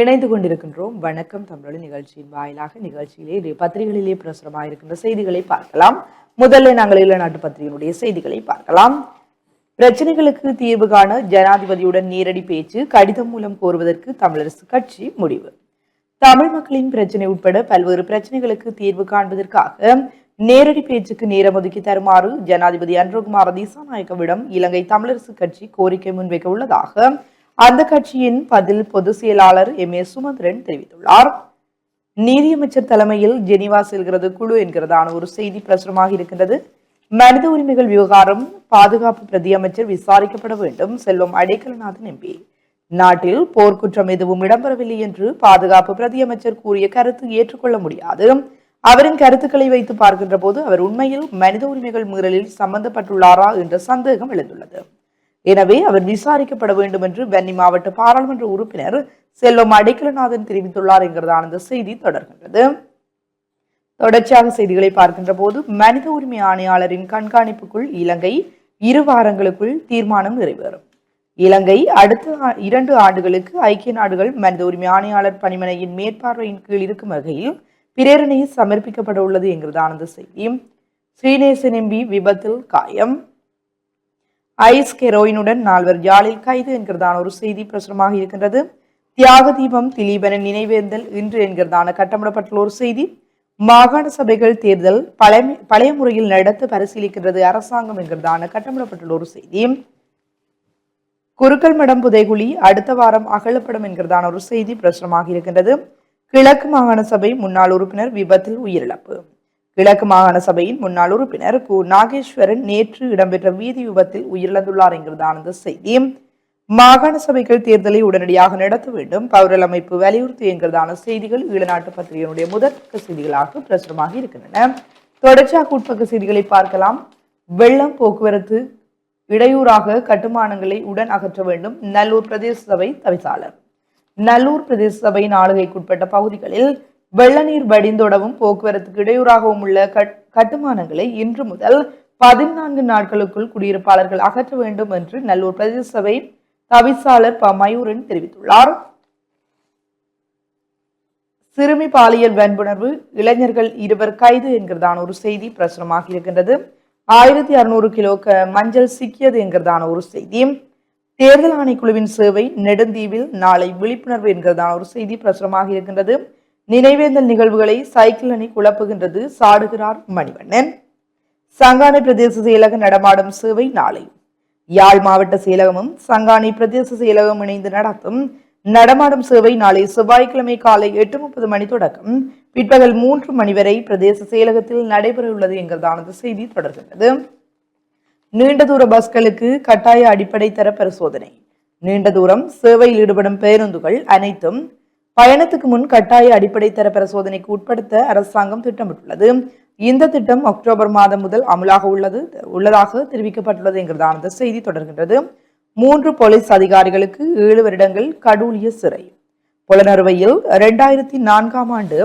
இணைந்து கொண்டிருக்கின்றோம். வணக்கம். தமிழ் நிகழ்ச்சியின் வாயிலாக நிகழ்ச்சியிலே இன்றைய பத்திரிகைகளிலே பிரசுரமாக இருக்கின்ற செய்திகளை பார்க்கலாம். முதல்ல நாங்கள் ஈழ நாட்டு பத்திரிகையினுடைய செய்திகளை பார்க்கலாம். பிரச்சனைகளுக்கு தீர்வு காண ஜனாதிபதியுடன் நேரடி பேச்சு கடிதம் மூலம் கோருவதற்கு தமிழரசு கட்சி முடிவு. தமிழ் மக்களின் பிரச்சனை உட்பட பல்வேறு பிரச்சனைகளுக்கு தீர்வு காண்பதற்காக நேரடி பேச்சுக்கு நேரம் ஒதுக்கி தருமாறு ஜனாதிபதி அன்ருகுமார் திசாநாயக்கவிடம் இலங்கை தமிழரசு கட்சி கோரிக்கை முன்வைக்க உள்ளதாக அந்த கட்சியின் பதில் பொதுச் செயலாளர் எம். ஏ. சுமந்திரன் தெரிவித்துள்ளார். நீதியமைச்சர் தலைமையில் ஜெனிவா செல்கிறது குழு என்கிறதான ஒரு செய்தி பிரசுரமாக இருக்கின்றது. மனித உரிமைகள் விவகாரம் பாதுகாப்பு பிரதியமைச்சர் விசாரிக்கப்பட வேண்டும். செல்வம் அடைக்கலநாதன் எம்பி நாட்டில் போர்க்குற்றம் எதுவும் இடம்பெறவில்லை என்று பாதுகாப்பு பிரதியமைச்சர் கூறிய கருத்து ஏற்றுக்கொள்ள முடியாது. அவரின் கருத்துக்களை வைத்து பார்க்கின்ற போது அவர் உண்மையில் மனித உரிமைகள் மீறலில் சம்பந்தப்பட்டுள்ளாரா என்ற சந்தேகம் எழுந்துள்ளது. எனவே அவர் விசாரிக்கப்பட வேண்டும் என்று வன்னி மாவட்ட பாராளுமன்ற உறுப்பினர் செல்வம் அடைக்கலநாதன் தெரிவித்துள்ளார் என்கிறதான இந்த செய்தி தொடர்கின்றது. தொடர்ச்சியாக செய்திகளை பார்க்கின்ற போது மனித உரிமை ஆணையாளரின் கண்காணிப்புக்குள் இலங்கை இரு வாரங்களுக்குள் தீர்மானம் நிறைவேறும். இலங்கை அடுத்த ஆ- இரண்டு ஆண்டுகளுக்கு ஐக்கிய நாடுகள் மனித உரிமை ஆணையாளர் பணிமனையின் மேற்பார்வையின் கீழ் இருக்கும் வகையில் பிரேரணையில் சமர்ப்பிக்கப்பட உள்ளது என்கிறதான இந்த செய்தி. ஸ்ரீநேசன் எம்பி விபத்தில் காயம். ஐஸ் கெரோயினுடன் நால்வர் யாழில் கைது என்கிறதான ஒரு செய்தி பிரசுரமாக இருக்கின்றது. தியாக தீபம் திலீபனின் நினைவேந்தல் இன்று என்கிறதான கட்டமிடப்பட்டுள்ள ஒரு செய்தி. மாகாண சபைகள் தேர்தல் பழைய பழைய முறையில் நடத்த பரிசீலிக்கின்றது அரசாங்கம் என்கிறதான கட்டமிடப்பட்டுள்ள ஒரு செய்தி. குருக்கள் மடம் புதைகுழி அடுத்த வாரம் அகழப்படும் என்கிறதான ஒரு செய்தி பிரசுரமாக இருக்கின்றது. கிழக்கு மாகாண சபை முன்னாள் உறுப்பினர் விபத்தில் உயிரிழப்பு. கிழக்கு மாகாண சபையின் முன்னாள் உறுப்பினர் கு. நாகேஸ்வரன் நேற்று இடம்பெற்ற வீதி விபத்தில் உயிரிழந்துள்ளார் என்கிறதான இந்த செய்தி. மாகாண சபைகள் தேர்தலை உடனடியாக நடத்த வேண்டும். பௌரல் அமைப்பு வலியுறுத்தி என்கிறதான செய்திகள் ஈழநாட்டு பத்திரிகையினுடைய முதற் பக்க செய்திகளாக பிரசுரமாக இருக்கின்றன. தொடர்ச்சியாக உட்பக்க செய்திகளை பார்க்கலாம். வெள்ளம் போக்குவரத்து இடையூறாக கட்டுமானங்களை உடன் அகற்ற வேண்டும். நல்லூர் பிரதேச சபை தவிசாளர். நல்லூர் பிரதேச சபையின் ஆளுகைக்குட்பட்ட பகுதிகளில் வெள்ள நீர் வடிந்தோடவும் போக்குவரத்துக்கு இடையூறாகவும் உள்ள கட்- கட்டுமானங்களை இன்று முதல் பதினான்கு நாட்களுக்குள் குடியிருப்பாளர்கள் அகற்ற வேண்டும் என்று நல்லூர் பிரதேச சபை தவிசாளர் ப. மயூரன் தெரிவித்துள்ளார். சிறுமி பாலியல் வன்புணர்வு இளைஞர்கள் இருவர் கைது என்கிறதான ஒரு செய்தி பிரசுரமாக இருக்கின்றது. ஆயிரத்தி அறுநூறு கிலோ க- மஞ்சள் சிக்கியது என்கிறதான ஒரு செய்தி. தேர்தல் ஆணைக்குழுவின் சேவை நெடுந்தீவில் நாளை விழிப்புணர்வு என்கிறதான ஒரு செய்தி பிரசுரமாக இருக்கின்றது. நினைவேந்தல் நிகழ்வுகளை சைக்கிள் அணி குழப்புகின்றது சாடுகிறார் மணிவண்ணன். சங்கானை பிரதேச செயலக நடமாடும் சேவை நாளை. யாழ் மாவட்ட செயலகமும் சங்கானை பிரதேச செயலகம் இணைந்து நடத்தும் நடமாடும் சேவை நாளை செவ்வாய்க்கிழமை காலை எட்டு முப்பது மணி தொடக்கம். பிற்பகல் மூன்று மணி வரை பிரதேச செயலகத்தில் நடைபெறவுள்ளது என்கிறதானது செய்தி தொடர்கின்றது. நீண்ட தூர பஸ்களுக்கு கட்டாய அடிப்படை தர பரிசோதனை. நீண்ட தூரம் சேவையில் ஈடுபடும் பேருந்துகள் அனைத்தும் பயணத்துக்கு முன் கட்டாய அடிப்படை தர பரிசோதனைக்கு உட்படுத்த அரசாங்கம் திட்டமிட்டுள்ளது. இந்த திட்டம் அக்டோபர் மாதம் முதல் அமலாக உள்ளது உள்ளதாக தெரிவிக்கப்பட்டுள்ளது என்கிறதான செய்தி தொடர்கின்றது. மூன்று போலீஸ் அதிகாரிகளுக்கு ஏழு வருடங்கள் கடூலிய சிறை. புலனறுவையில் இரண்டாயிரத்தி நான்காம் ஆண்டு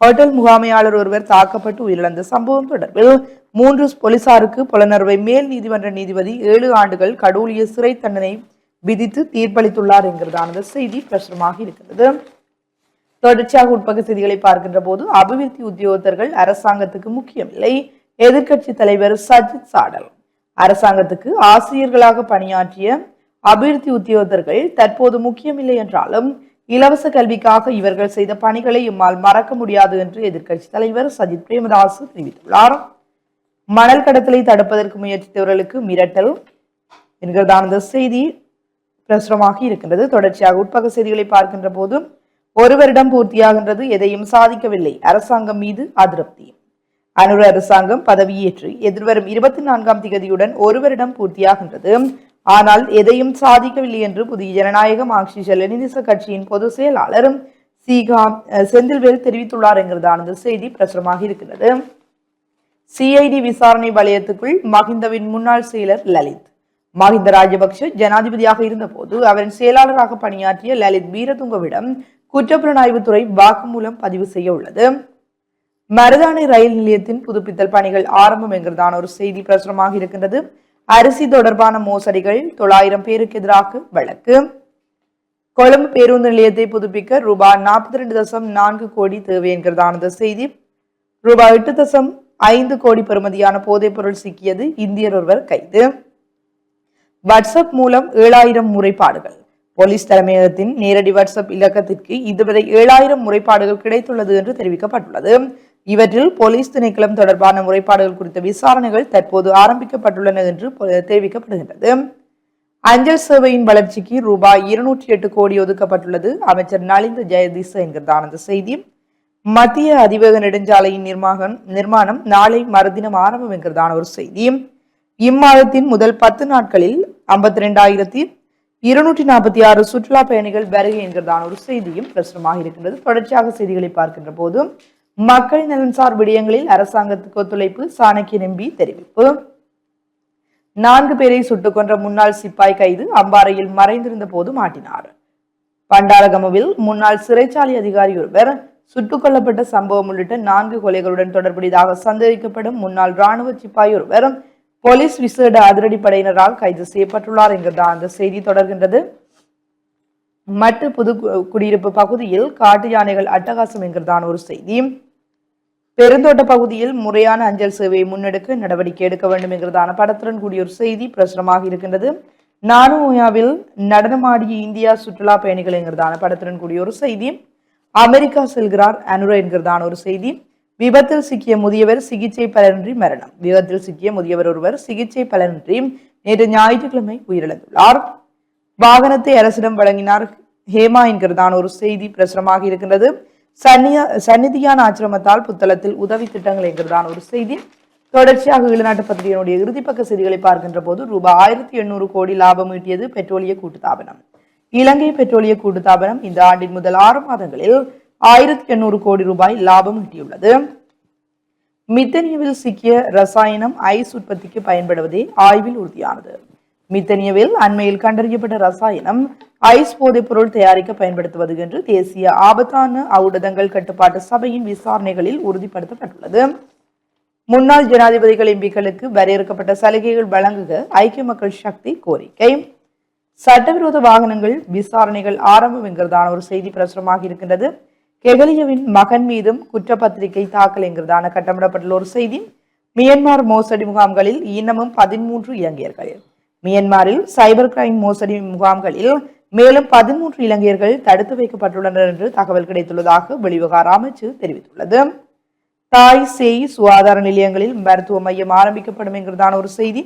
ஹோட்டல் முகாமையாளர் ஒருவர் தாக்கப்பட்டு உயிரிழந்த சம்பவம் தொடர்பில் மூன்று போலீசாருக்கு புலனறுவை மேல் நீதிமன்ற நீதிபதி ஏழு ஆண்டுகள் கடூலிய சிறை தண்டனை விதித்து தீர்ப்பளித்துள்ளார் என்கிறதான செய்தி பிரசுரமாக இருக்கிறது. தொடர்ச்சியாக உட்பக்க செய்திகளை பார்க்கின்ற போது அபிவிருத்தி உத்தியோகத்தர்கள் அரசாங்கத்துக்கு முக்கியமில்லை. எதிர்க்கட்சி தலைவர் சஜித் சாடல். அரசாங்கத்துக்கு ஆசிரியர்களாக பணியாற்றிய அபிவிருத்தி உத்தியோகத்தர்கள் தற்போது முக்கியமில்லை என்றாலும் இலவச கல்விக்காக இவர்கள் செய்த பணிகளை இம்மால் மறக்க முடியாது என்று எதிர்க்கட்சி தலைவர் சஜித் பிரேமதாஸ் தெரிவித்துள்ளார். மணல் கடத்தலை தடுப்பதற்கு முயற்சித்தவர்களுக்கு மிரட்டல் என்கிறதான இந்த செய்தி பிரசுரமாக இருக்கின்றது. தொடர்ச்சியாக உட்பக்க செய்திகளை பார்க்கின்ற போது ஒரு வருடம் பூர்த்தியாகின்றது எதையும் சாதிக்கவில்லை. அரசாங்கம் மீது அதிருப்தி. அனுர அரசாங்கம் பதவியேற்று எதிர்வரும் இருபத்தி நான்காம் திகதியுடன் ஒரு வருடம் பூர்த்தியாகின்றது. ஆனால் எதையும் சாதிக்கவில்லை என்று புதிய ஜனநாயக மார்க்சிஸ்ட் லெனினிச கட்சியின் பொதுச் செயலாளர் சீகா செந்தில்வேல் தெரிவித்துள்ளார் என்கிறதான செய்தி பிரசுரமாக இருக்கிறது சிஐடி விசாரணை வலயத்துக்குள் மஹிந்தவின் முன்னாள் செயலர் லலித். மஹிந்த ராஜபக்ஷ ஜனாதிபதியாக இருந்தபோது அவரின் செயலாளராக பணியாற்றிய லலித் வீரதுங்கவிடம் குற்றப்புலனாய்வுத்துறை வாக்குமூலம் பதிவு செய்ய உள்ளது. மருதானை ரயில் நிலையத்தின் புதுப்பித்தல் பணிகள் ஆரம்பம் என்கிறதான ஒரு செய்தி பிரசுரமாக இருக்கின்றது. அரிசி தொடர்பான மோசடிகள் தொள்ளாயிரம் பேருக்கு எதிராக வழக்கு. கொழும்பு பேருந்து நிலையத்தை புதுப்பிக்க ரூபாய் நாற்பத்தி ரெண்டு தசம் நான்கு கோடி தேவை என்கிறதான செய்தி. ரூபாய் எட்டு தசம் ஐந்து கோடி பெறுமதியான போதைப் பொருள் சிக்கியது இந்தியர் ஒருவர் கைது. வாட்ஸ்அப் மூலம் ஏழாயிரம் முறைப்பாடுகள். போலீஸ் தலைமையகத்தின் நேரடி வாட்ஸ்அப் இலக்கத்திற்கு இதுவரை ஏழாயிரம் முறைப்பாடுகள் கிடைத்துள்ளது என்று தெரிவிக்கப்பட்டுள்ளது. இவற்றில் போலீஸ் திணைக்களம் தொடர்பான முறைப்பாடுகள் குறித்த விசாரணைகள் தற்போது ஆரம்பிக்கப்பட்டுள்ளன என்று தெரிவிக்கப்படுகின்றது. அஞ்சல் சேவையின் வளர்ச்சிக்கு ரூபாய் இருநூற்றி எட்டு கோடி ஒதுக்கப்பட்டுள்ளது. அமைச்சர் நலிந்த ஜெயதீச என்கிறதான அந்த செய்தி. மத்திய அதிவேக நெடுஞ்சாலையின் நிர்மாகம் நிர்மாணம் நாளை மறுதினம் ஆரம்பம் என்கிறதான ஒரு செய்தி. இம்மாதத்தின் முதல் பத்து நாட்களில் ஐம்பத்தி ரெண்டாயிரத்தி இருநூற்றி நாற்பத்தி ஆறு சுற்றுலா பயணிகள் வருகை என்கிறதான ஒரு செய்தியும் பிரசுரமாக இருக்கின்றது. தொடர்ச்சியாக செய்திகளை பார்க்கின்ற போது மக்கள் நலன்சார் விடயங்களில் அரசாங்கத்துக்கு ஒத்துழைப்பு சாணக்கிய நம்பி தெரிவிப்பு. நான்கு பேரை சுட்டுக் கொன்ற முன்னாள் சிப்பாய் கைது அம்பாறையில் மறைந்திருந்த போது மாட்டினார். பண்டாரகமுவில் முன்னாள் சிறைச்சாலை அதிகாரி ஒருவர் சுட்டுக் கொல்லப்பட்ட சம்பவம் உள்ளிட்ட நான்கு கொலைகளுடன் தொடர்புடையதாக சந்தேகிக்கப்படும் முன்னாள் ராணுவ சிப்பாய் ஒருவர் போலீஸ் விசேட அதிரடிப்படையினரால் கைது செய்யப்பட்டுள்ளார் என்கிறதான் அந்த செய்தி தொடர்கின்றது. மட்டு புது குடியிருப்பு பகுதியில் காட்டு யானைகள் அட்டகாசம் என்கிறதான் ஒரு செய்தி. பெருந்தோட்ட பகுதியில் முறையான அஞ்சல் சேவையை முன்னெடுக்க நடவடிக்கை எடுக்க வேண்டும் என்கிறதான படத்துடன் கூடிய ஒரு செய்தி பிரசுரமாக இருக்கின்றது. நானுயாவில் நடனமாடிய இந்தியா சுற்றுலா பயணிகள் என்கிறதான படத்துடன் கூடிய ஒரு செய்தி. அமெரிக்கா செல்கிறார் அனுர என்கிறதான ஒரு செய்தி. விபத்தில் சிக்கிய முதியவர் சிகிச்சை பலனின்றி மரணம். விபத்தில் சிக்கிய முதியவர் ஒருவர் சிகிச்சை பலனின்றி நேற்று ஞாயிற்றுக்கிழமை உயிரிழந்துள்ளார். வாகனத்தை அரசிடம் வழங்கினார் ஹேமா என்கிறதான் ஒரு செய்தி பிரசுரமாக இருக்கின்றது. சன்னியா சந்நிதியான ஆச்சிரமத்தால் புத்தளத்தில் உதவி திட்டங்கள் என்கிறதான் ஒரு செய்தி. தொடர்ச்சியாக ஈழநாட்டு பத்திரிகையினுடைய இறுதிப்பக்க செய்திகளை பார்க்கின்ற போது ரூபாய் ஆயிரத்தி எண்ணூறு கோடி லாபம் ஈட்டியது பெட்ரோலிய கூட்டுத்தாபனம். இலங்கை பெட்ரோலிய கூட்டுத்தாபனம் இந்த ஆண்டின் முதல் ஆறு மாதங்களில் ஆயிரத்தி எண்ணூறு கோடி ரூபாய் லாபம் ஈட்டியுள்ளது மித்தனியவில் சிக்கிய ரசாயனம் ஐஸ் உற்பத்திக்கு பயன்படுவதே ஆய்வில் உறுதியானது. மித்தனியவில் அண்மையில் கண்டறியப்பட்ட ரசாயனம் ஐஸ் போதைப் பொருள் தயாரிக்க பயன்படுத்துவது என்று தேசிய ஆபத்தான ஊடகங்கள் கட்டுப்பாட்டு சபையின் விசாரணைகளில் உறுதிப்படுத்தப்பட்டுள்ளது. முன்னாள் ஜனாதிபதிகள் எம்பிக்களுக்கு வரையறுக்கப்பட்ட சலுகைகள் வழங்குக ஐக்கிய மக்கள் சக்தி கோரிக்கை. சட்டவிரோத வாகனங்கள் விசாரணைகள் ஆரம்பம் என்கிறதான ஒரு செய்தி பிரசுரமாக இருக்கின்றது. கெகலியவின் மகன் மீதும் குற்றப்பத்திரிகை தாக்கல் என்கிறதான கட்டமிடப்பட்டுள்ள ஒரு செய்தி மியன்மார் மோசடி முகாம்களில் இன்னமும் பதிமூன்று இலங்கையர்கள். மியன்மாரில் சைபர் கிரைம் மோசடி முகாம்களில் மேலும் பதிமூன்று இலங்கையர்கள் தடுத்து வைக்கப்பட்டுள்ளனர் என்று தகவல் கிடைத்துள்ளதாக வெளிவகார அமைச்சு தெரிவித்துள்ளது. தாய் சேய் சுகாதார நிலையங்களில் மருத்துவ மையம் ஆரம்பிக்கப்படும் என்கிறதான ஒரு செய்தி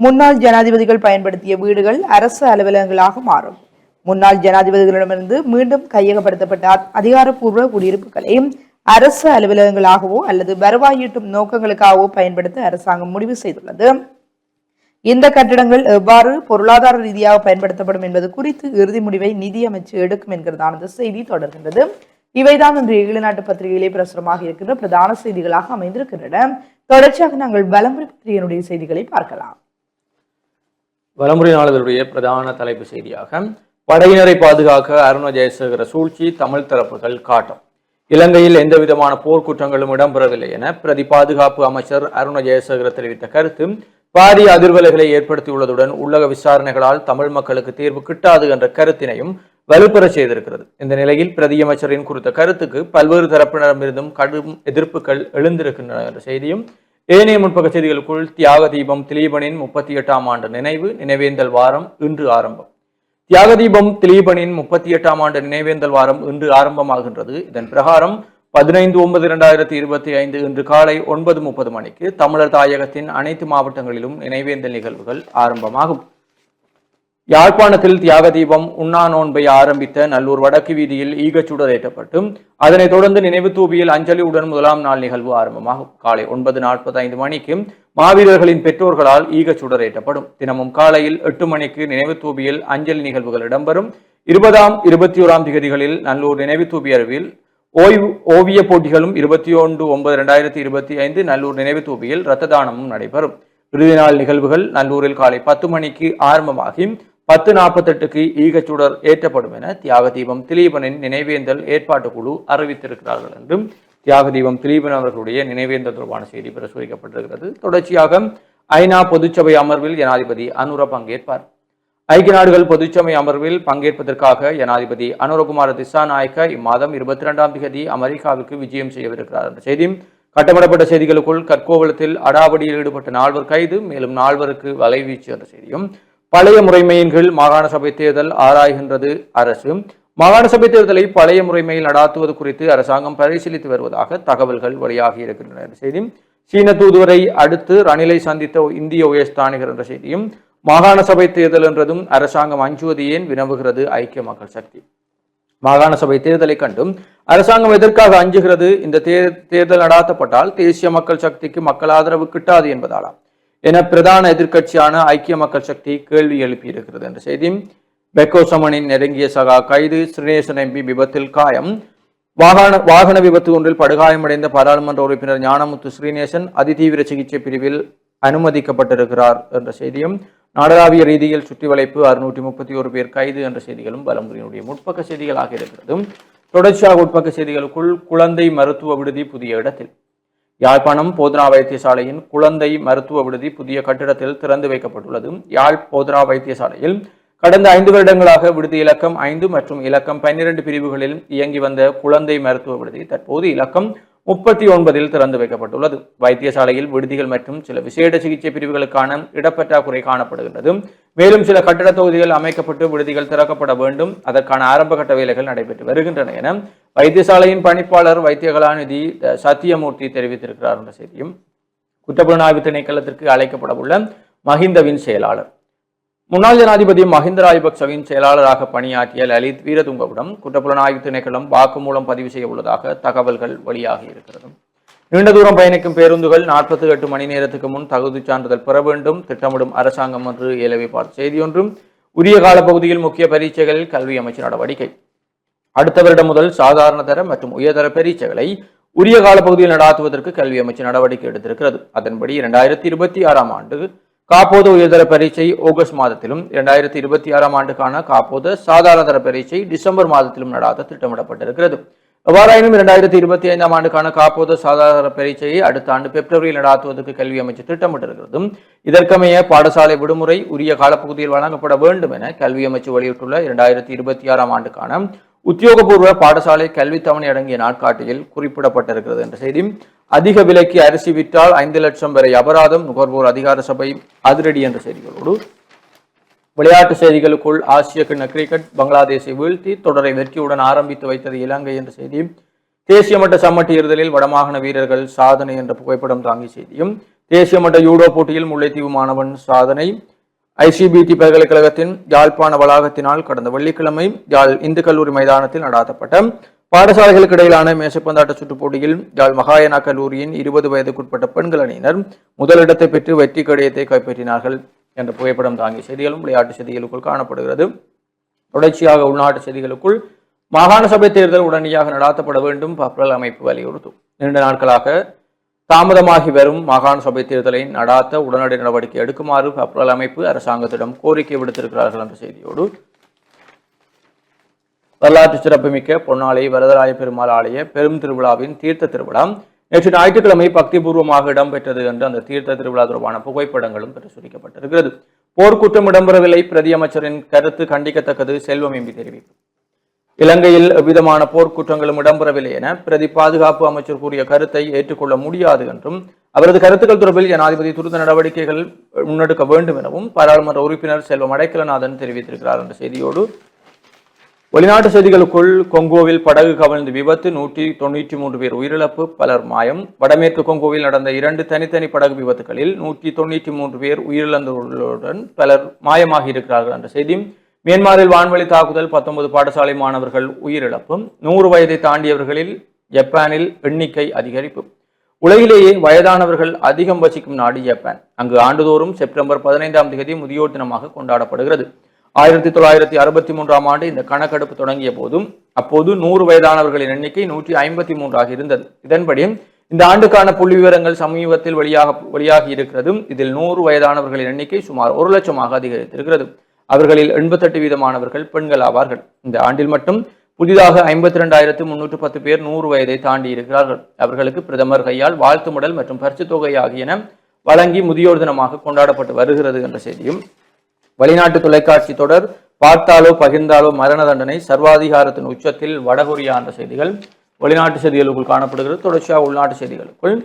முன்னாள் ஜனாதிபதிகள் பயன்படுத்திய வீடுகள் அரசு அலுவலகங்களாக மாறும். முன்னாள் ஜனாதிபதிகளிடமிருந்து மீண்டும் கையகப்படுத்தப்பட்ட அதிகாரப்பூர்வ குடியிருப்புகளை அரசு அலுவலகங்களாகவோ அல்லது வருவாய் ஈட்டும் நோக்கங்களுக்காகவோ பயன்படுத்த அரசாங்கம் முடிவு செய்துள்ளது. இந்த கட்டிடங்கள் எவ்வாறு பொருளாதார ரீதியாக பயன்படுத்தப்படும் என்பது குறித்து இறுதி முடிவை நிதி அமைச்சு எடுக்கும் என்கிறதான செய்தி தொடர்கின்றது. இவைதான் இன்றைய ஈழநாட்டு பத்திரிகையிலே பிரசுரமாக இருக்கின்ற பிரதான செய்திகளாக அமைந்திருக்கின்றன. தொடர்ச்சியாக நாங்கள் வலம்புரி பத்திரிகையினுடைய செய்திகளை பார்க்கலாம். வலமுறை நாளிதழுடைய பிரதான தலைப்பு செய்தியாக படையினரை பாதுகாக்க அருண ஜெயசேகர சூழ்ச்சி தமிழ் தரப்புகள் காட்டும். இலங்கையில் எந்தவிதமான போர்க்குற்றங்களும் இடம்பெறவில்லை என பிரதி பாதுகாப்பு அமைச்சர் அருண ஜெயசேகர தெரிவித்த கருத்து பாரிய அதிர்வலைகளை ஏற்படுத்தியுள்ளதுடன் உள்ளக விசாரணைகளால் தமிழ் மக்களுக்கு தீர்வு கிட்டாது என்ற கருத்தினையும் வலுப்பெற செய்திருக்கிறது. இந்த நிலையில் பிரதியமைச்சரின் குறித்த கருத்துக்கு பல்வேறு தரப்பினரிடமிருந்தும் கடும் எதிர்ப்புகள் எழுந்திருக்கின்றன என்ற செய்தியும் ஏனைய முற்பக்க செய்திகளுக்குள் தியாக தீபம் திலீபனின் முப்பத்தி எட்டாம் ஆண்டு நினைவு நினைவேந்தல் வாரம் இன்று ஆரம்பம். தியாகதீபம் திலீபனின் முப்பத்தி எட்டாம் ஆண்டு நினைவேந்தல் வாரம் இன்று ஆரம்பமாகின்றது. இதன் பிரகாரம் பதினைந்து ஒன்பது இரண்டாயிரத்தி இருபத்தி ஐந்து இன்று காலை ஒன்பது முப்பது மணிக்கு தமிழர் தாயகத்தின் அனைத்து மாவட்டங்களிலும் நினைவேந்தல் நிகழ்வுகள் ஆரம்பமாகும். யாழ்ப்பாணத்தில் தியாக தீபம் உண்ணா நோன்பை ஆரம்பித்த நல்லூர் வடக்கு வீதியில் ஈகச்சுடர் ஏற்றப்பட்டு அதனைத் தொடர்ந்து நினைவு தூபியில் அஞ்சலியுடன் முதலாம் நாள் நிகழ்வு ஆரம்பமாகும். காலை ஒன்பது நாற்பத்தி ஐந்து மணிக்கு மாவீரர்களின் பெற்றோர்களால் ஈகச்சுடர் ஏற்றப்படும். தினமும் காலையில் எட்டு மணிக்கு நினைவு தூபியில் அஞ்சலி நிகழ்வுகள் இடம்பெறும். இருபதாம் இருபத்தி ஓராம் திகதிகளில் நல்லூர் நினைவு தூபி அருவில் ஓய்வு ஓவிய போட்டிகளும் இருபத்தி ஒன்று ஒன்பது இரண்டாயிரத்தி இருபத்தி ஐந்து நல்லூர் நினைவு தூபியில் இரத்த தானமும் நடைபெறும். இறுதி நாள் நிகழ்வுகள் நல்லூரில் காலை பத்து மணிக்கு ஆரம்பமாகி பத்து நாற்பத்தெட்டுக்கு ஈகச்சுடர் ஏற்றப்படும் என தியாக தீபம் திலீபனின் நினைவேந்தல் ஏற்பாட்டு குழு அறிவித்திருக்கிறார்கள் என்றும் தியாக தீபம் திலீபன் அவர்களுடைய நினைவேந்தல் தொடர்பான செய்தி பிரசுரிக்கப்பட்டிருக்கிறது தொடர்ச்சியாக ஐநா பொதுச்சபை அமர்வில் ஜனாதிபதி அனுர பங்கேற்பார். ஐக்கிய நாடுகள் பொதுச்சபை அமர்வில் பங்கேற்பதற்காக ஜனாதிபதி அனுரகுமார திசாநாயக்க இம்மாதம் இருபத்தி இரண்டாம் தேதி அமெரிக்காவுக்கு விஜயம் செய்யவிருக்கிறார் என்ற செய்தி கட்டமிடப்பட்ட செய்திகளுக்குள் கற்கோவலத்தில் அடாவடியில் ஈடுபட்ட நால்வர் கைது மேலும் நால்வருக்கு வலைவீச்சு என்ற செய்தியும் பழைய முறைமையின் கீழ் மாகாண சபை தேர்தல் ஆராய்கின்றது அரசு. மாகாண சபை தேர்தலை பழைய முறைமையில் நடாத்துவது குறித்து அரசாங்கம் பரிசீலித்து வருவதாக தகவல்கள் வெளியாகி இருக்கின்றன என்ற செய்தியும் சீன தூதுவரை அடுத்து ரணிலை சந்தித்த இந்திய உயர்ஸ்தானிகர் என்ற செய்தியும் மாகாண சபை தேர்தல் என்றதும் அரசாங்கம் அஞ்சுவது ஏன் வினவுகிறது ஐக்கிய மக்கள் சக்தி? மாகாண சபை தேர்தலை கண்டும் அரசாங்கம் எதற்காக அஞ்சுகிறது? இந்த தேர்தல் நடாத்தப்பட்டால் தேசிய மக்கள் சக்திக்கு மக்கள் ஆதரவு கிட்டாது என்பதாலாம். என பிரதான எதிர்க்கட்சியான ஐக்கிய மக்கள் சக்தி கேள்வி எழுப்பியிருக்கிறது என்ற செய்தியும் பெக்கோ சமனின் நெருங்கிய சகா கைது ஸ்ரீநேசன் எம்பி விபத்தில் காயம். வாகன வாகன விபத்து ஒன்றில் படுகாயமடைந்த பாராளுமன்ற உறுப்பினர் ஞானமுத்து ஸ்ரீநேசன் அதிதீவிர சிகிச்சை பிரிவில் அனுமதிக்கப்பட்டிருக்கிறார் என்ற செய்தியும் நாடளாவிய ரீதியில் சுற்றி வளைப்பு அறுநூற்றி முப்பத்தி ஒரு பேர் கைது என்ற செய்திகளும் பலமுறையினுடைய முற்பக்க செய்திகளாக இருக்கிறது தொடர்ச்சியாக உட்பக்க செய்திகளுக்குள் குழந்தை மருத்துவ விடுதி புதிய இடத்தில். யாழ்ப்பாணம் போதனா வைத்தியசாலையின் குழந்தை மருத்துவ விடுதி புதிய கட்டிடத்தில் திறந்து வைக்கப்பட்டுள்ளது. யாழ் போதனா வைத்தியசாலையில் கடந்த ஐந்து வருடங்களாக விடுதி இலக்கம் ஐந்து மற்றும் இலக்கம் பன்னிரண்டு பிரிவுகளில் இயங்கி வந்த குழந்தை மருத்துவ விடுதி தற்போது இலக்கம் முப்பத்தி ஒன்பதில் திறந்து வைக்கப்பட்டுள்ளது. வைத்தியசாலையில் விடுதிகள் மற்றும் சில விசேட சிகிச்சை பிரிவுகளுக்கான இடப்பற்றாக்குறை காணப்படுகின்றது. மேலும் சில கட்டட தொகுதிகள் அமைக்கப்பட்டு விடுதிகள் திறக்கப்பட வேண்டும். அதற்கான ஆரம்ப கட்ட வேலைகள் நடைபெற்று வருகின்றன என வைத்தியசாலையின் பணிப்பாளர் வைத்திய கலாநிதி சத்தியமூர்த்தி தெரிவித்திருக்கிறார் என்ற செய்தியும் குற்றப்புலனாய்வு திணைக்களத்திற்கு அழைக்கப்படவுள்ள மஹிந்தவின் செயலாளர். முன்னாள் ஜனாதிபதி மஹிந்த ராஜபக்சவின் செயலாளராக பணியாற்றிய லலித் வீரதுங்கவிடம் குற்றப்புலனாய்வு திணைக்களம் வாக்குமூலம் பதிவு செய்ய உள்ளதாக தகவல்கள் வெளியாகி இருக்கிறது. நீண்ட தூரம் பயணிக்கும் பேருந்துகள் நாற்பத்தி எட்டு மணி நேரத்துக்கு முன் தகுதிச் சான்றிதழ் பெற வேண்டும் திட்டமிடும் அரசாங்கம் என்று ஏலவை பார்த்த செய்தியொன்றும் உரிய காலப்பகுதியில் முக்கிய பரீட்சைகளில் கல்வி அமைச்சு நடவடிக்கை. அடுத்த வருடம் முதல் சாதாரண தர மற்றும் உயர்தர பரீட்சைகளை உரிய காலப்பகுதியில் நடாத்துவதற்கு கல்வி அமைச்சு நடவடிக்கை எடுத்திருக்கிறது. அதன்படி இரண்டாயிரத்தி இருபத்தி ஆறாம் ஆண்டு காப்போது உயர்தர பரீட்சை ஆகஸ்ட் மாதத்திலும் இரண்டாயிரத்தி இருபத்தி ஆறாம் ஆண்டுக்கான காப்போது சாதாரண தர பரீட்சை டிசம்பர் மாதத்திலும் நடாத்த திட்டமிடப்பட்டிருக்கிறது. எவ்வாறாயினும் இரண்டாயிரத்தி இருபத்தி ஐந்தாம் ஆண்டுக்கான காப்போது சாதாரண பரீட்சையை அடுத்த ஆண்டு பிப்ரவரியில் நடாத்துவதற்கு கல்வி அமைச்சு திட்டமிட்டிருக்கிறதும் இதற்கமைய பாடசாலை விடுமுறை உரிய காலப்பகுதியில் வழங்கப்பட வேண்டும் என கல்வி அமைச்சு வெளியிட்டுள்ள இரண்டாயிரத்தி இருபத்தி ஆறாம் ஆண்டுக்கான உத்தியோகபூர்வ பாடசாலை கல்வி தவணை அடங்கிய நாட்காட்டியில் குறிப்பிடப்பட்டிருக்கிறது என்ற செய்தி. அதிக விலைக்கு அரிசி விற்றால் ஐந்து லட்சம் வரை அபராதம் நுகர்வோர் அதிகார சபை அதிரடி என்ற செய்திகளோடு. விளையாட்டு செய்திகளுக்குள் ஆசிய கிண்ண கிரிக்கெட் பங்களாதேஷை வீழ்த்தி தொடரை வெற்றியுடன் ஆரம்பித்து வைத்தது இலங்கை என்ற செய்தி. தேசிய மட்ட சம்மட்டி எறிதலில் வடமாகாண வீரர்கள் சாதனை என்ற புகைப்படம் தாங்கிய செய்தியும் தேசிய மட்ட யூடோ போட்டியில் முல்லைத்தீவு மாணவன் சாதனை ஐசிபிடி பல்கலைக்கழகத்தின் யாழ்ப்பாண வளாகத்தினால் கடந்த வெள்ளிக்கிழமை யாழ் இந்து கல்லூரி மைதானத்தில் நடாத்தப்பட்ட பாடசாலைகளுக்கு இடையிலான மேசப்பந்தாட்ட சுற்றுப் போட்டியில் யாழ் மகாயனா கல்லூரியின் இருபது வயதுக்குட்பட்ட பெண்கள் அணியினர் முதலிடத்தை பெற்று வெற்றி கடிதத்தை கைப்பற்றினார்கள் என்ற புகைப்படம் தாங்கிய செய்திகளும் விளையாட்டு செய்திகளுக்குள் காணப்படுகிறது. தொடர்ச்சியாக உள்நாட்டு செய்திகளுக்குள் மாகாண சபை தேர்தல் உடனடியாக நடாத்தப்பட வேண்டும் பப்ரல் அமைப்பு வலியுறுத்தும். இரண்டு நாட்களாக தாமதமாகி வரும் மாகாண சபை தேர்தலை நடாத்த உடனடி நடவடிக்கை எடுக்குமாறு பப்ரல் அமைப்பு அரசாங்கத்திடம் கோரிக்கை விடுத்திருக்கிறார்கள் என்ற செய்தியோடு. வரலாற்று சிறப்புமிக்க பொன்னாலை வரதராய பெருமாள் ஆலய பெரும் திருவிழாவின் தீர்த்த திருவிழா. நேற்று ஞாயிற்றுக்கிழமை பக்திபூர்வமாக இடம்பெற்றது என்று அந்த தீர்த்த திருவிழா தொடர்பான புகைப்படங்களும் பிரசுரிக்கப்பட்டிருக்கிறது. போர்க்குற்றம் இடம்பெறவில்லை பிரதி அமைச்சரின் கருத்து கண்டிக்கத்தக்கது செல்வம் எம்பி தெரிவிப்பு. இலங்கையில் எவ்விதமான போர்க்குற்றங்களும் இடம்பெறவில்லை என பிரதி பாதுகாப்பு அமைச்சர் கூறிய கருத்தை ஏற்றுக்கொள்ள முடியாது என்றும் அவரது கருத்துக்கள் தொடர்பில் ஜனாதிபதி துரித நடவடிக்கைகள் முன்னெடுக்க வேண்டும் எனவும் பாராளுமன்ற உறுப்பினர் செல்வம் அடைக்கலநாதன் தெரிவித்திருக்கிறார் என்ற செய்தியோடு வெளிநாட்டு செய்திகளுக்குள் கொங்கோவில் படகு கவிழ்ந்து விபத்து நூற்றி தொண்ணூற்றி மூன்று பேர் உயிரிழப்பு பலர் மாயம். வடமேற்கு கொங்கோவில் நடந்த இரண்டு தனித்தனி படகு விபத்துகளில் நூற்றி தொண்ணூற்றி மூன்று பேர் உயிரிழந்துள்ளதுடன் பலர் மாயமாகி இருக்கிறார்கள் என்ற செய்தி மியான்மரில் வான்வழி தாக்குதல் பத்தொன்பது பாடசாலை மாணவர்கள் உயிரிழப்பு. நூறு வயதை தாண்டியவர்களில் ஜப்பானில் எண்ணிக்கை அதிகரிப்பு. உலகிலேயே வயதானவர்கள் அதிகம் வசிக்கும் நாடு ஜப்பான். அங்கு ஆண்டுதோறும் செப்டம்பர் பதினைந்தாம் தேதி முதியோர் தினமாக கொண்டாடப்படுகிறது. ஆயிரத்தி தொள்ளாயிரத்தி அறுபத்தி மூன்றாம் ஆண்டு இந்த கணக்கெடுப்பு தொடங்கிய போதும் அப்போது நூறு வயதானவர்களின் எண்ணிக்கை நூற்றி ஐம்பத்தி மூன்றாக இருந்தது. இதன்படி இந்த ஆண்டுக்கான புள்ளி விவரங்கள் சமீபத்தில் வெளியாக வெளியாகி இருக்கிறது இதில் நூறு வயதானவர்களின் எண்ணிக்கை சுமார் ஒரு லட்சமாக அதிகரித்திருக்கிறது. அவர்களில் எண்பத்தெட்டு வீதமானவர்கள் பெண்கள் ஆவார்கள். இந்த ஆண்டில் மட்டும் புதிதாக ஐம்பத்தி ரெண்டாயிரத்து முன்னூற்று பத்து பேர் நூறு வயதை தாண்டி இருக்கிறார்கள். அவர்களுக்கு பிரதமர் கையால் வாழ்த்து முடல் மற்றும் பரிசு தொகை ஆகியன வழங்கி முதியோர் தினமாக கொண்டாடப்பட்டு வருகிறது என்ற செய்தியும் வெளிநாட்டு தொலைக்காட்சி தொடர் பார்த்தாலோ பகிர்ந்தாலோ மரண தண்டனை சர்வாதிகாரத்தின் உச்சத்தில் வடகொரியா என்ற செய்திகள் வெளிநாட்டு செய்திகளுக்குள் காணப்படுகிறது. தொடர்ச்சியாக உள்நாட்டு செய்திகளுக்குள்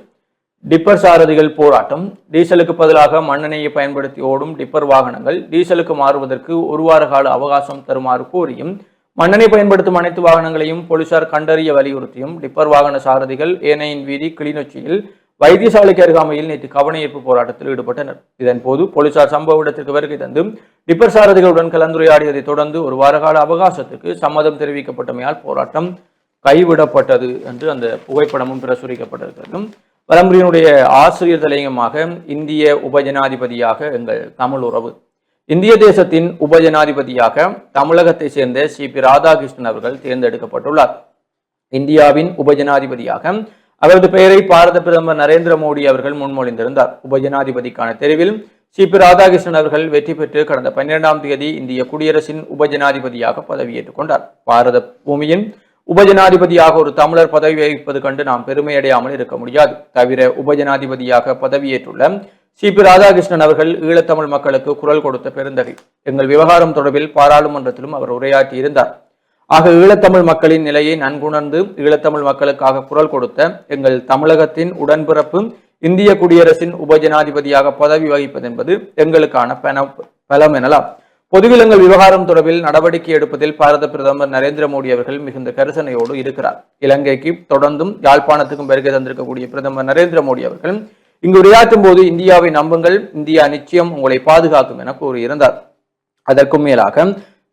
டிப்பர் சாரதிகள் போராட்டம் டீசலுக்கு பதிலாக மண்ணெண்ணெயை பயன்படுத்தி ஓடும் டிப்பர் வாகனங்கள் டீசலுக்கு மாறுவதற்கு ஒரு வார கால அவகாசம் தருமாறு கோரியும் மண்ணெண்ணெய் பயன்படுத்தும் அனைத்து வாகனங்களையும் போலீசார் கண்டறிய வலியுறுத்தியும் டிப்பர் வாகன சாரதிகள் ஏனையின் வீதி கிளிநொச்சியில் வைத்தியசாலைக்கு அருகாமையில் நேற்று கவனஈர்ப்பு போராட்டத்தில் ஈடுபட்டனர். இதன் போது போலீசார் சம்பவ இடத்திற்கு வருகை தந்து டிப்பர் சாரதிகளுடன் கலந்துரையாடியதைத் தொடர்ந்து ஒரு வார கால அவகாசத்துக்கு சம்மதம் தெரிவிக்கப்பட்டமையால் போராட்டம் கைவிடப்பட்டது என்று அந்த புகைப்படமும் பிரசுரிக்கப்பட்டிருக்கிறது. வலம்புரியினுடைய ஆசிரியர் தலையங்கமாக இந்திய உபஜனாதிபதியாக எங்கள் தமிழ் உறவு. இந்திய தேசத்தின் உபஜனாதிபதியாக தமிழகத்தை சேர்ந்த சி. பி. ராதாகிருஷ்ணன் அவர்கள் தேர்ந்தெடுக்கப்பட்டுள்ளார். இந்தியாவின் உபஜனாதிபதியாக அவரது பெயரை பாரத பிரதமர் நரேந்திர மோடி அவர்கள் முன்மொழிந்திருந்தார். உபஜனாதிபதிக்கான தெரிவில் சி. பி. ராதாகிருஷ்ணன் அவர்கள் வெற்றி பெற்று கடந்த பன்னிரெண்டாம் தேதி இந்திய குடியரசின் உபஜனாதிபதியாக பதவியேற்றுக் கொண்டார். பாரத பூமியின் உபஜனாதிபதியாக ஒரு தமிழர் பதவி வகிப்பது கண்டு நாம் பெருமையடையாமல் இருக்க முடியாது. தவிர உபஜனாதிபதியாக பதவியேற்றுள்ள சி. பி. ராதாகிருஷ்ணன் அவர்கள் ஈழத்தமிழ் மக்களுக்கு குரல் கொடுத்த பெருந்தகை. எங்கள் விவகாரம் தொடர்பில் பாராளுமன்றத்திலும் அவர் உரையாற்றி இருந்தார். ஆக ஈழத்தமிழ் மக்களின் நிலையை நன்குணர்ந்து ஈழத்தமிழ் மக்களுக்காக குரல் கொடுத்த எங்கள் தமிழகத்தின் உடன்பிறப்பு இந்திய குடியரசின் உபஜனாதிபதியாக பதவி வகிப்பது என்பது எங்களுக்கான பலம் எனலாம் பொதுவிலங்கள் விவகாரம் தொடர்பில் நடவடிக்கை எடுப்பதில் பாரத பிரதமர் நரேந்திர மோடி அவர்கள் மிகுந்த கரிசனையோடு இருக்கிறார். இலங்கைக்கு தொடர்ந்தும் யாழ்ப்பாணத்துக்கும் வருகை தந்திருக்கக்கூடிய பிரதமர் நரேந்திர மோடி அவர்கள் இங்கு உரையாற்றும் போது இந்தியாவை நம்புங்கள் இந்தியா நிச்சயம் உங்களை பாதுகாக்கும் என கூறியிருந்தார். அதற்கும் மேலாக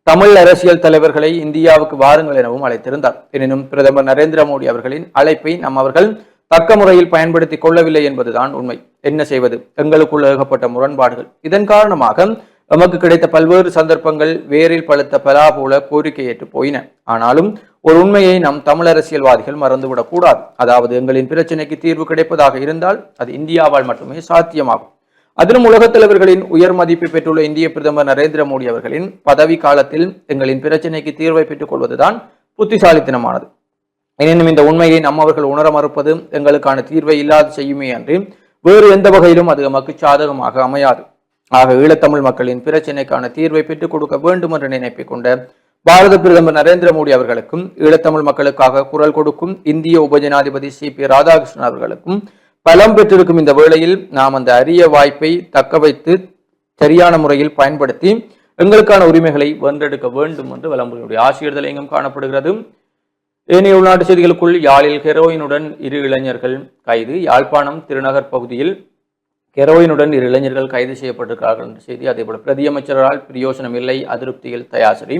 தமிழ் அரசியல் தலைவர்களை இந்தியாவுக்கு வாருங்கள் எனவும் அழைத்திருந்தார். எனினும் பிரதமர் நரேந்திர மோடி அவர்களின் அழைப்பை நம் அவர்கள் தக்க முறையில் பயன்படுத்திக் கொள்ளவில்லை என்பதுதான் உண்மை. என்ன செய்வது? எங்களுக்குள்ள ஏகப்பட்ட முரண்பாடுகள். இதன் காரணமாக நமக்கு கிடைத்த பல்வேறு சந்தர்ப்பங்கள் வேரில் பழுத்த பலா போல கோரிக்கையேற்று போயின. ஆனாலும் ஒரு உண்மையை நம் தமிழ் அரசியல்வாதிகள் அதாவது எங்களின் பிரச்சனைக்கு தீர்வு கிடைப்பதாக இருந்தால் அது இந்தியாவால் மட்டுமே சாத்தியமாகும். அதிலும் உலகத் தலைவர்களின் உயர் மதிப்பை பெற்றுள்ள இந்திய பிரதமர் நரேந்திர மோடி அவர்களின் பதவி காலத்தில் எங்களின் பிரச்சனைக்கு தீர்வை பெற்றுக் கொள்வதுதான் புத்திசாலித்தனமானது. எனினும் இந்த உண்மையை நம்மவர்கள் உணர மறுப்பது எங்களுக்கான தீர்வை இல்லாது செய்யுமே அன்றி வேறு எந்த வகையிலும் அது நமக்கு சாதகமாக அமையாது. ஆக ஈழத்தமிழ் மக்களின் பிரச்சினைக்கான தீர்வை பெற்றுக் கொடுக்க வேண்டும் என்ற நினைப்பை கொண்ட பாரத பிரதமர் நரேந்திர மோடி அவர்களுக்கும் ஈழத்தமிழ் மக்களுக்காக குரல் கொடுக்கும் இந்திய உபஜனாதிபதி சி பி ராதாகிருஷ்ணன் அவர்களுக்கும் பலம் பெற்றிருக்கும் இந்த வேளையில் நாம் அந்த அரிய வாய்ப்பை தக்க வைத்து சரியான முறையில் பயன்படுத்தி எங்களுக்கான உரிமைகளை வென்றெடுக்க வேண்டும் என்று வளம்புகளுடைய ஆசிரியர்கள் எங்கும் காணப்படுகிறது. ஏனைய உள்நாட்டு செய்திகளுக்குள் யாழில் ஹெரோயினுடன் இரு இளைஞர்கள் கைது. யாழ்ப்பாணம் திருநகர் பகுதியில் ஹெரோயினுடன் இரு இளைஞர்கள் கைது செய்யப்பட்டிருக்கிறார்கள் என்ற செய்தி அதேபோல் பிரதியமைச்சரால் பிரயோசனம் இல்லை அதிருப்தியில் தயாசரி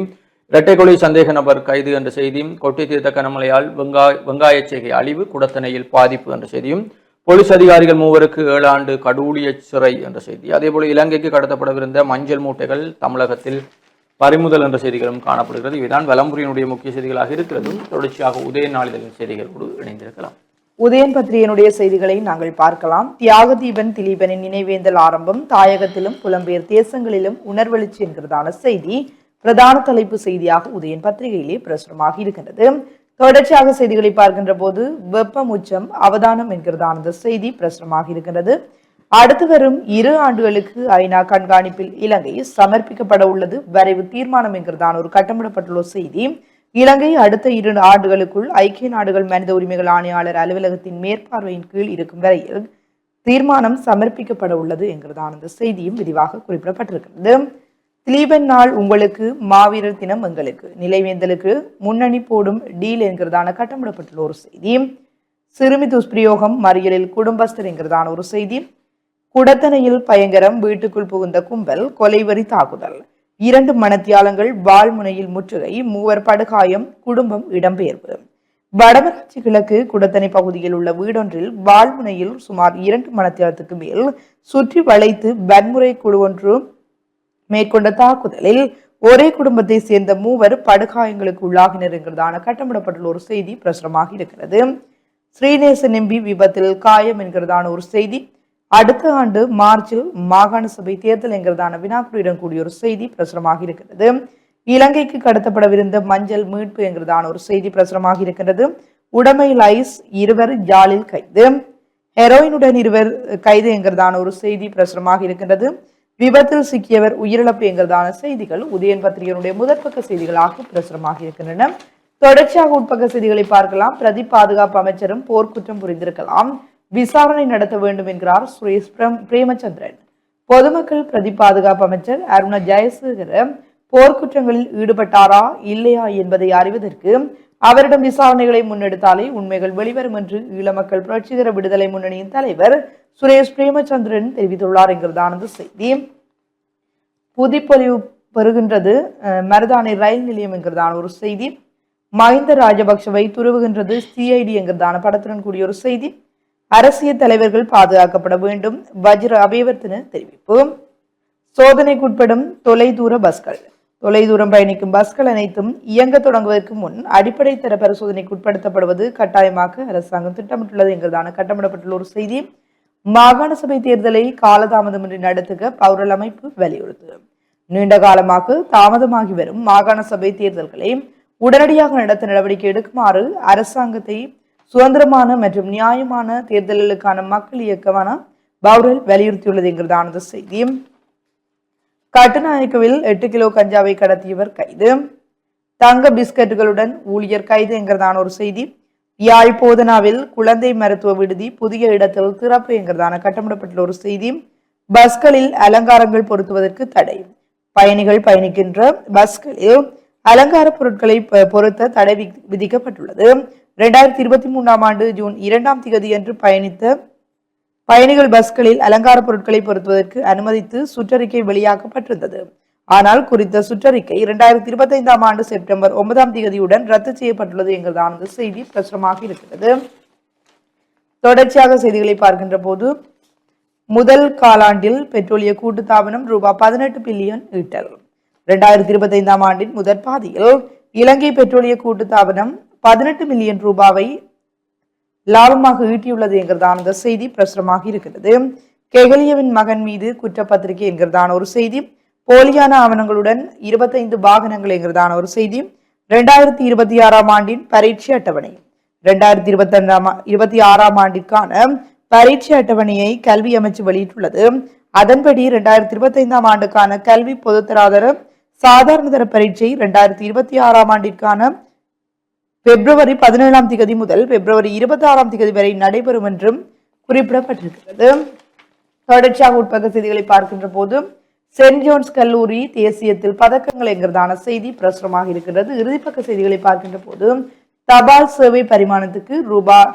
இரட்டைக்கொலை சந்தேக நபர் கைது என்ற செய்தியும் கொட்டி தீர்த்த கனமழையால் வெங்காய வெங்காயச் செய்கை அழிவு குடத்தனையில் பாதிப்பு என்ற செய்தியும் போலீஸ் அதிகாரிகள் மூவருக்கு ஏழு ஆண்டு கடூழிய சிறை என்ற செய்தி. அதேபோல் இலங்கைக்கு கடத்தப்படவிருந்த மஞ்சள் மூட்டைகள் தமிழகத்தில் பறிமுதல் என்ற செய்திகளும் காணப்படுகிறது. இவைதான் வலம்புரியினுடைய முக்கிய செய்திகளாக இருக்கிறது தொடர்ச்சியாக உதய நாளிதழின் செய்திகளோடு இணைந்திருக்கலாம். உதயன் பத்திரிகையினுடைய செய்திகளை நாங்கள் பார்க்கலாம். தியாகதீபன் திலீபனின் நினைவேந்தல் ஆரம்பம் தாயகத்திலும் புலம்பெயர் தேசங்களிலும் உணர்வெழுச்சி என்கிறதான செய்தி பிரதான தலைப்பு செய்தியாக உதயன் பத்திரிகையிலே பிரசுரமாக இருக்கின்றது. தொடர்ச்சியாக செய்திகளை பார்க்கின்ற போது வெப்பம் உச்சம் அவதானம் என்கிறதான செய்தி பிரசுரமாக இருக்கின்றது. அடுத்து வரும் இரு ஆண்டுகளுக்கு ஐநா கண்காணிப்பில் இலங்கை சமர்ப்பிக்கப்பட உள்ளது. வரைவு தீர்மானம் என்கிறதான ஒரு கட்டமிடப்பட்டுள்ள செய்தி இலங்கை அடுத்த இரு ஆண்டுகளுக்குள் ஐக்கிய நாடுகள் மனித உரிமைகள் ஆணையாளர் அலுவலகத்தின் மேற்பார்வையின் கீழ் இருக்கும் வரையில் தீர்மானம் சமர்ப்பிக்கப்பட உள்ளது என்கிறதான இந்த செய்தியும் விரிவாக குறிப்பிடப்பட்டிருக்கிறது. திலீபன் நாள் உங்களுக்கு மாவீரர் தினம் எங்களுக்கு. நிலைவேந்தலுக்கு முன்னணி போடும் டீல் என்கிறதான கட்டமிடப்பட்டுள்ள ஒரு செய்தி. சிறுமி துஷ்பிரயோகம் மறியலில் குடும்பஸ்தர் என்கிறதான ஒரு செய்தி. குடத்தனையில் பயங்கரம் வீட்டுக்குள் புகுந்த கும்பல் கொலைவரி தாக்குதல். இரண்டு மணத்தியாலங்கள் வாழ்முனையில் முற்றுகை மூவர் படுகாயம் குடும்பம் இடம்பெயர்வு. வடமராட்சி கிழக்கு குடத்தனை பகுதியில் உள்ள வீடொன்றில் வாழ்முனையில் சுமார் இரண்டு மணத்தியாலத்துக்கு மேல் சுற்றி வளைத்து வன்முறை குழு ஒன்று மேற்கொண்ட தாக்குதலில் ஒரே குடும்பத்தை சேர்ந்த மூவர் படுகாயங்களுக்கு உள்ளாகினர் என்கிறதான கட்டமிடப்பட்டுள்ள ஒரு செய்தி பிரசுரமாக இருக்கிறது. ஸ்ரீநேசன் எம்பி விபத்தில் காயம் என்கிறதான ஒரு செய்தி அடுத்த ஆண்டு மார்ச்சில் மாகாண சபை தேர்தலுங்கிறதான வினாக்குறியுடன் கூடிய ஒரு செய்தி பிரசுரமாக இருக்கிறது இலங்கைக்கு கடத்தப்படவிருந்த மஞ்சள் மீட்பு என்கிறதான ஒரு செய்தி பிரசுரமாக இருக்கின்றது. உடைமை லைஸ் இருவர் ஜாலில் கைது. ஹெரோயினுடன் இருவர் கைது என்கிறதான ஒரு செய்தி பிரசுரமாக இருக்கின்றது. விபத்தில் சிக்கியவர் உயிரிழப்பு என்கிறதான செய்திகள் உதயன் பத்திரிகையினுடைய முதற்பக்க செய்திகளாக பிரசுரமாக இருக்கின்றன. தொடர்ச்சியாக உட்பக்க செய்திகளை பார்க்கலாம். பிரதி பாதுகாப்பு அமைச்சரும் போர்க்குற்றம் புரிந்திருக்கலாம். விசாரணை நடத்த வேண்டும் என்கிறார் சுரேஷ் பிரேமச்சந்திரன். பொதுமக்கள் பிரதி பாதுகாப்பு அமைச்சர் அருண ஜெயசேகர போர்க்குற்றங்களில் ஈடுபட்டாரா இல்லையா என்பதை அறிவதற்கு அவரிடம் விசாரணைகளை முன்னெடுத்தாலே உண்மைகள் வெளிவரும் என்று ஈழ மக்கள் புரட்சிகர விடுதலை முன்னணியின் தலைவர் சுரேஷ் பிரேமச்சந்திரன் தெரிவித்துள்ளார் என்கிறதான இந்த செய்தி. புதுப்பொலிவு பெறுகின்றது அஹ், மருதானை ரயில் நிலையம் என்கிறதான ஒரு செய்தி. மஹிந்த ராஜபக்ஷவை துருவுகின்றது சிஐடி என்கிறதான படத்துடன் கூடிய ஒரு செய்தி. அரசியல் தலைவர்கள் பாதுகாக்கப்பட வேண்டும். வஜ்ர அபிவர்த்தன தெரிவிப்பு. சோதனைக்குட்படும் தொலைதூர பஸ்கள். தொலைதூரம் பயணிக்கும் பஸ்கள் அனைத்தும் இயங்க தொடங்குவதற்கு முன் அடிப்படை தர பரிசோதனைக்கு உட்படுத்தப்படுவது கட்டாயமாக அரசாங்கம் திட்டமிட்டுள்ளது என்கிறதான கட்டமிடப்பட்டுள்ள ஒரு செய்தி. மாகாண சபை தேர்தலை காலதாமதமின்றி நடத்துக பௌரல் அமைப்பு வலியுறுத்து. நீண்ட காலமாக தாமதமாகி வரும் மாகாண சபை தேர்தல்களை உடனடியாக நடத்த நடவடிக்கை எடுக்குமாறு அரசாங்கத்தை சுதந்திரமான மற்றும் நியாயமான தேர்தல்களுக்கான மக்கள் இயக்கமான பவுரல் வலியுறுத்தியுள்ளது என்கிறதானது செய்தியும் கட்டுநாயக்கவில் எட்டு கிலோ கஞ்சாவை கடத்தியவர் கைது. தங்க பிஸ்கட்டுகளுடன் ஊழியர் கைது என்கிறதான ஒரு செய்தி. யாழ் போதனாவில் குழந்தை மருத்துவ விடுதி புதிய இடத்தில் திறப்பு என்கிறதான கட்டமிடப்பட்டுள்ள ஒரு செய்தி. பஸ்களில் அலங்காரங்கள் பொருத்துவதற்கு தடை. பயணிகள் பயணிக்கின்ற பஸ்களில் அலங்கார பொருட்களை பொருத்த தடை விதிக்கப்பட்டுள்ளது. ரெண்டாயிரத்தி இருபத்தி மூன்றாம் ஆண்டு ஜூன் இரண்டாம் திகதி என்று பயணித்த பயணிகள் பஸ்களில் அலங்கார பொருட்களை பொருத்துவதற்கு அனுமதித்து சுற்றறிக்கை வெளியாக்கப்பட்டிருந்தது. ஆனால் குறித்த சுற்றறிக்கை இரண்டாயிரத்தி இருபத்தைந்தாம் ஆண்டு செப்டம்பர் ஒன்பதாம் தேதியுடன் ரத்து செய்யப்பட்டுள்ளது என்கிறதான செய்தி பிரசுரமாக இருக்கிறது. தொடர்ச்சியாக செய்திகளை பார்க்கின்ற போது முதல் காலாண்டில் பெட்ரோலிய கூட்டுத்தாபனம் ரூபாய் பதினெட்டு பில்லியன் ஈட்டல் இரண்டாயிரத்தி இருபத்தைந்தாம் ஆண்டின் முதற் பாதியில் இலங்கை பெட்ரோலிய கூட்டுத்தாபனம் பதினெட்டு மில்லியன் ரூபாவை லாபமாக ஈட்டியுள்ளது என்கிறதான அந்த செய்தி பிரசுரமாக இருக்கிறது. கெகலியவின் மகன் மீது குற்றப்பத்திரிகை என்கிறதான ஒரு செய்தி போலியான ஆவணங்களுடன் இருபத்தைந்து வாகனங்கள் என்கிறதான ஒரு செய்தி ரெண்டாயிரத்தி இருபத்தி ஆறாம் ஆண்டின் பரீட்சை அட்டவணை. ரெண்டாயிரத்தி இருபத்தி இருபத்தி ஆறாம் ஆண்டிற்கான பரீட்சை அட்டவணையை கல்வி அமைச்சு வெளியிட்டுள்ளது. அதன்படி ரெண்டாயிரத்தி இருபத்தி ஐந்தாம் ஆண்டுக்கான கல்வி பொதுத்தராதர சாதாரண தர பரீட்சை ரெண்டாயிரத்தி இருபத்தி ஆறாம் ஆண்டிற்கான பிப்ரவரி பதினேழாம் திகதி முதல் பிப்ரவரி இருபத்தி ஆறாம் திகதி வரை நடைபெறும் என்றும் குறிப்பிடப்பட்டிருக்கிறது. தொடர்ச்சியாக உட்பக்க செய்திகளை பார்க்கின்ற போது சென்ட் ஜோன்ஸ் கல்லூரி தேசியத்தில் பதக்கங்கள் என்கிறதான செய்தி பிரசுரமாக இருக்கிறது. இறுதிப்பக்க செய்திகளை பார்க்கின்ற போது தபால் சேவை பரிமாணத்துக்கு ரூபாய்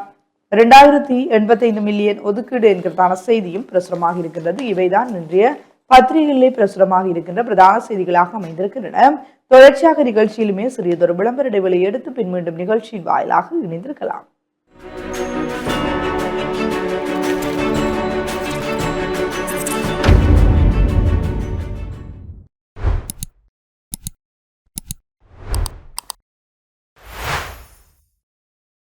இரண்டாயிரத்தி எண்பத்தைந்து மில்லியன் ஒதுக்கீடு என்கிறதான செய்தியும் பிரசுரமாக இருக்கின்றது. இவைதான் இன்றைய பத்திரிகைகளிலே பிரசுரமாக இருக்கின்ற பிரதான செய்திகளாக அமைந்திருக்கின்றன. தொடர்ச்சியாக நிகழ்ச்சியிலுமே சிறியதொரு விளம்பர இடைவெளி எடுத்து பின் மீண்டும் நிகழ்ச்சியின் வாயிலாக இணைந்திருக்கலாம்.